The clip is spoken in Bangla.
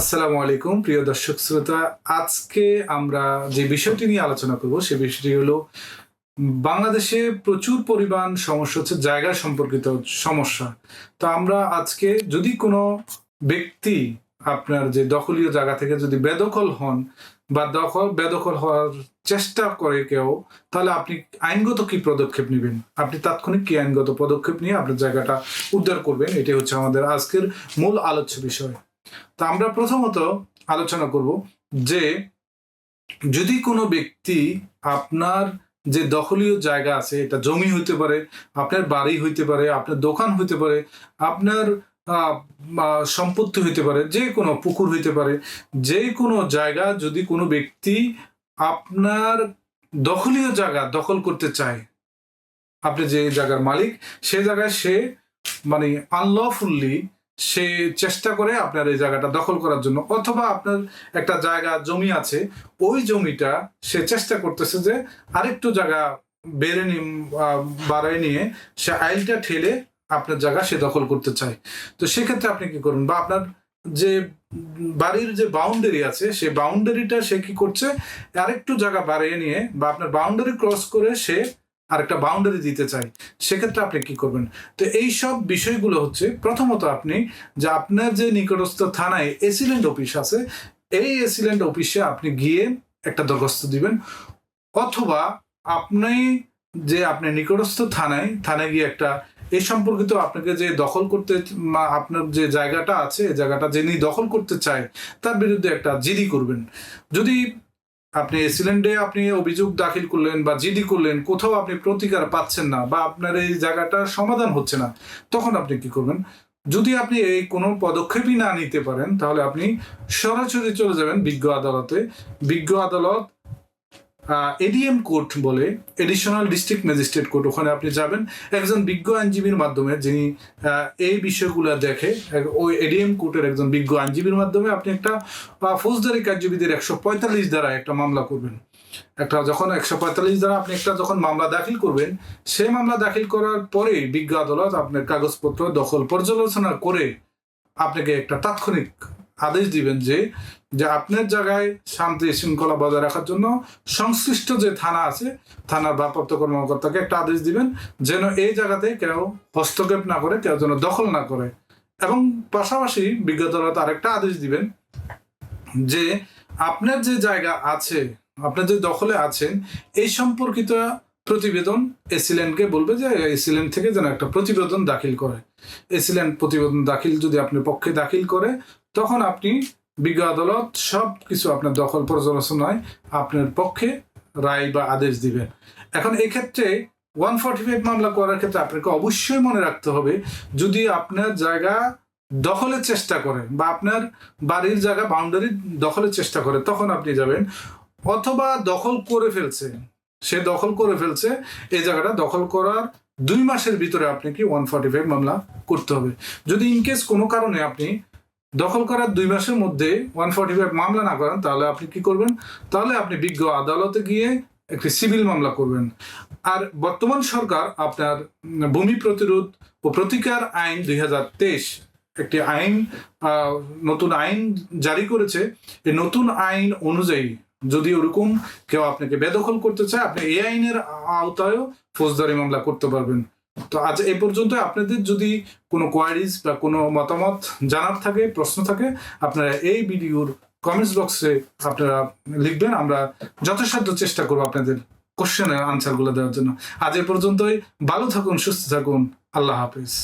আসসালামু আলাইকুম, প্রিয় দর্শক শ্রোতা। আজকে আমরা যে বিষয়টি নিয়ে আলোচনা করব, সে বিষয়টি হলো, বাংলাদেশে প্রচুর পরিমাণ সমস্যা হচ্ছে, জায়গা সম্পর্কিত সমস্যা। তো আমরা আজকে যদি কোনো ব্যক্তি আপনার যে দখলীয় জায়গা থেকে যদি বেদখল হন বা দখল বেদখল হওয়ার চেষ্টা করে কেউ, তাহলে আপনি আইনগত কি পদক্ষেপ নেবেন? আপনি তাৎক্ষণিক কি আইনগত পদক্ষেপ নিয়ে আপনার জায়গাটা উদ্ধার করবেন? এটি হচ্ছে আমাদের আজকের মূল আলোচ্য বিষয়। তো আমরা প্রথমত আলোচনা করব যে যদি কোনো ব্যক্তি আপনার যে দখলীয় জায়গা আছে, এটা জমি হইতে পারে, আপনার বাড়ি হইতে পারে, আপনার দোকান হইতে পারে, আপনার সম্পত্তি হইতে পারে, যে কোনো পুকুর হইতে পারে, যে কোনো জায়গা যদি কোনো ব্যক্তি আপনার দখলীয় জায়গা দখল করতে চায়, আপনি যে জায়গার মালিক, সে জায়গায় সে মানে আনলফুল্লি সে চেষ্টা করে আপনার এই জায়গাটা দখল করার জন্য। অথবা আপনার একটা জায়গা, জমি আছে, ওই জমিটা সে চেষ্টা করতেছে যে আরেকটু জায়গা বেড়ে বাড়ায় নিয়ে সে আইলটা ঠেলে আপনার জায়গা সে দখল করতে চায়। তো সেক্ষেত্রে আপনি কি করুন? বা আপনার যে বাড়ির যে বাউন্ডারি আছে সেই বাউন্ডারিটা সে কি করছে? আরেকটু জায়গা বাড়িয়ে নিয়ে বা আপনার বাউন্ডারি ক্রস করে সে আরেকটা বাউন্ডারি দিতে চায় সেক্ষেত্রে আপনি কি করবেন? তো এই সব বিষয়গুলো হচ্ছে, প্রথমত আপনি যে আপনার যে নিকটস্থ থানায় এসিলেন্ট অফিস আছে, এই এসিলেন্ট অফিসে আপনি গিয়ে একটা দরখাস্ত দিবেন, অথবা আপনি যে আপনি নিকটস্থ থানায় থানায় গিয়ে একটা এই সম্পর্কিত আপনাকে যে দখল করতে আপনার যে জায়গাটা আছে, জায়গাটা যিনি দখল করতে চায়, তার বিরুদ্ধে একটা জিডি করবেন। যদি আপনি এসিলেন্টে আপনি অভিযোগ দাখিল করলেন বা জিডি করলেন, কোথাও আপনি প্রতিকার পাচ্ছেন না বা আপনার এই জায়গাটা সমাধান হচ্ছে না, তখন আপনি কি করবেন? যদি আপনি এই কোনো পদক্ষেপই না নিতে পারেন, তাহলে আপনি সরাসরি চলে যাবেন বিজ্ঞ আদালতে। বিজ্ঞ আদালত এডিএম কোর্ট বলে এডিশনাল ডিস্ট্রিক্ট ম্যাজিস্ট্রেট কোর্ট ওখানে আপনি যাবেন। একজন বিজ্ঞ আইনজীবীর মাধ্যমে, যিনি এই বিষয়গুলো দেখে ওই এডিএম কোর্টের একজন বিজ্ঞ আইনজীবীর মাধ্যমে আপনি একটা ফৌজদারি কার্যবিধির একশো পঁয়তাল্লিশ দ্বারা একটা মামলা করবেন। একটা যখন একশো পঁয়তাল্লিশ দ্বারা আপনি একটা যখন মামলা দাখিল করবেন সেই মামলা দাখিল করার পরে বিজ্ঞ আদালত আপনার কাগজপত্র দখল পর্যালোচনা করে আপনাকে একটা তাৎক্ষণিক আদেশ দিবেন যে যে আপনার জায়গায় শান্তি শৃঙ্খলা বজায় রাখার জন্য সংশ্লিষ্ট যে থানা আছে, থানার ভারপ্রাপ্ত কর্মকর্তাকে একটা আদেশ দিবেন যেন এই জায়গাতে কেউ হস্তক্ষেপ না করে, কেউ যেন দখল না করে। এবং পাশাপাশি বিজ্ঞ আদালত আরেকটা আদেশ দিবেন যে, আপনার যে জায়গা আছে, আপনার যে দখলে আছেন, এই সম্পর্কিত প্রতিবেদন এসিলেন্টকে বলবে যে এসিলেন্ট থেকে যেন একটা প্রতিবেদন দাখিল করে। এসিলেন্ট প্রতিবেদন দাখিল যদি আপনার পক্ষে দাখিল করে তখন আপনি বিজ্ঞ আদালত সব কিছু আপনার দখল পর্যালোচনায় আপনার পক্ষে রায় বা আদেশ দিবেন। এখন এক্ষেত্রে ওয়ান ফর্টি ফাইভ মামলা করার ক্ষেত্রে আপনাকে অবশ্যই মনে রাখতে হবে, যদি আপনার জায়গা দখলের চেষ্টা করে বা আপনার বাড়ির জায়গা বাউন্ডারি দখলের চেষ্টা করে, তখন আপনি যাবেন। অথবা দখল করে ফেলছে, সে দখল করে ফেলছে, এই জায়গাটা দখল করার দুই মাসের ভিতরে আপনি কি ওয়ান ফর্টি ফাইভ মামলা করতে হবে। যদি ইনকেস কোনো কারণে আপনি দখল করার দুই মাসের মধ্যে ওয়ান ফর্টি ফাইভ মামলা না করেন, তাহলে আপনি কি করবেন? তাহলে আপনি বিজ্ঞ আদালতে গিয়ে একটি সিভিল মামলা করবেন। আর বর্তমান সরকার আপনার ভূমি প্রতিরোধ ও প্রতিকার আইন দুই হাজার তেইশ, একটি আইন নতুন আইন জারি করেছে। এই নতুন আইন অনুযায়ী যদি ওরকম কেউ আপনাকে বেদখল করতে চায়, আপনি এই আইনের আওতায়ও ফৌজদারি মামলা করতে পারবেন। তো আজ এই পর্যন্ত আপনাদের যদি কোনো কোয়ারিজ বা কোনো মতামত জানার থাকে, প্রশ্ন থাকে, আপনারা এই ভিডিওর কমেন্টস বক্সে আপনারা লিখবেন। আমরা যথাসাধ্য চেষ্টা করব আপনাদের কোশ্চেনের আনসারগুলো দেওয়ার জন্য। আজ এ পর্যন্তই। ভালো থাকুন, সুস্থ থাকুন। আল্লাহ হাফিজ।